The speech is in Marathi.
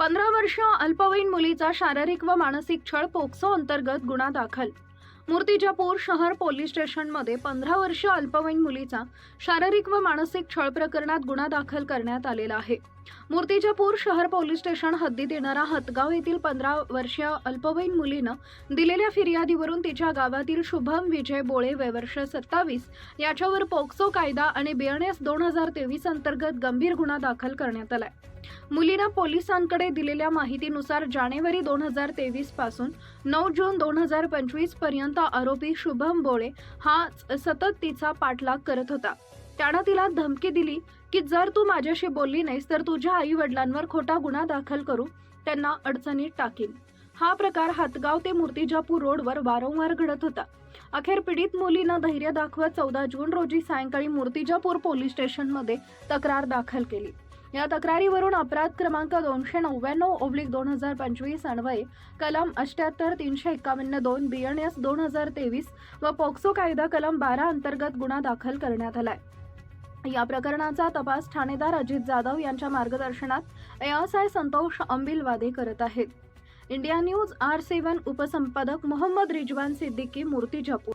पंधरा वर्ष अल्पवयीन मुलीचा शारीरिक व मानसिक छळ पोक्सो अंतर्गत गुन्हा दाखल. मूर्तिजापूर शहर पोलीस स्टेशनमध्ये पंधरा वर्ष अल्पवयीन मुलीचा शारीरिक व मानसिक छळ प्रकरणात गुन्हा दाखल करण्यात आलेला आहे. मूर्तिजापूर शहर पोलीस स्टेशन हद्दीत येणारा हतगाव येथील पंधरा वर्षीय अल्पवयीन मुलीनं दिलेल्या फिर्यादीवरून तिच्या गावातील शुभम विजय बोळे वयवर्ष सत्तावीस याच्यावर पोक्सो कायदा आणि बीएनएस दोन हजार तेवीस अंतर्गत गंभीर गुन्हा दाखल करण्यात आलाय. मुलीनं पोलिसांकडे दिलेल्या माहितीनुसार जानेवारी दोन हजार तेवीसपासून नऊ जून दोन हजार पंचवीसपर्यंत आरोपी शुभम बोळे हा सतत तिचा पाठलाग करत होता. त्यानं तिला धमकी दिली की जर तू माझ्याशी बोलली नाहीस तर तुझ्या आई वडिलांवर खोटा गुन्हा दाखल करू त्यांना अडचणीत टाकीन. हा प्रकार हातगाव ते मूर्तिजापूर रोडवर वारंवार घडत होता. अखेर पीडित मुलीनं धैर्य दाखवत चौदा जून रोजी सायंकाळी मूर्तिजापूर पोलीस स्टेशनमध्ये तक्रार दाखल केली. या तक्रारीवरून अपराध क्रमांक दोनशे नव्याण्णव ओब्लिक दोन हजार पंचवीस अन्वये कलम अठ्याहत्तर तीनशे एकावन्न दोन बी एन एस दोन हजार तेवीस व पोक्सो कायदा कलम बारा अंतर्गत गुन्हा दाखल करण्यात आलाय. या प्रकरणाचा तपास ठाणेदार अजित जाधव यांच्या मार्गदर्शनात एएसआय संतोष अंबिलवादे करत आहेत. इंडिया न्यूज आर सेवन उपसंपादक मोहम्मद रिजवान सिद्दीकी मूर्तिजापूर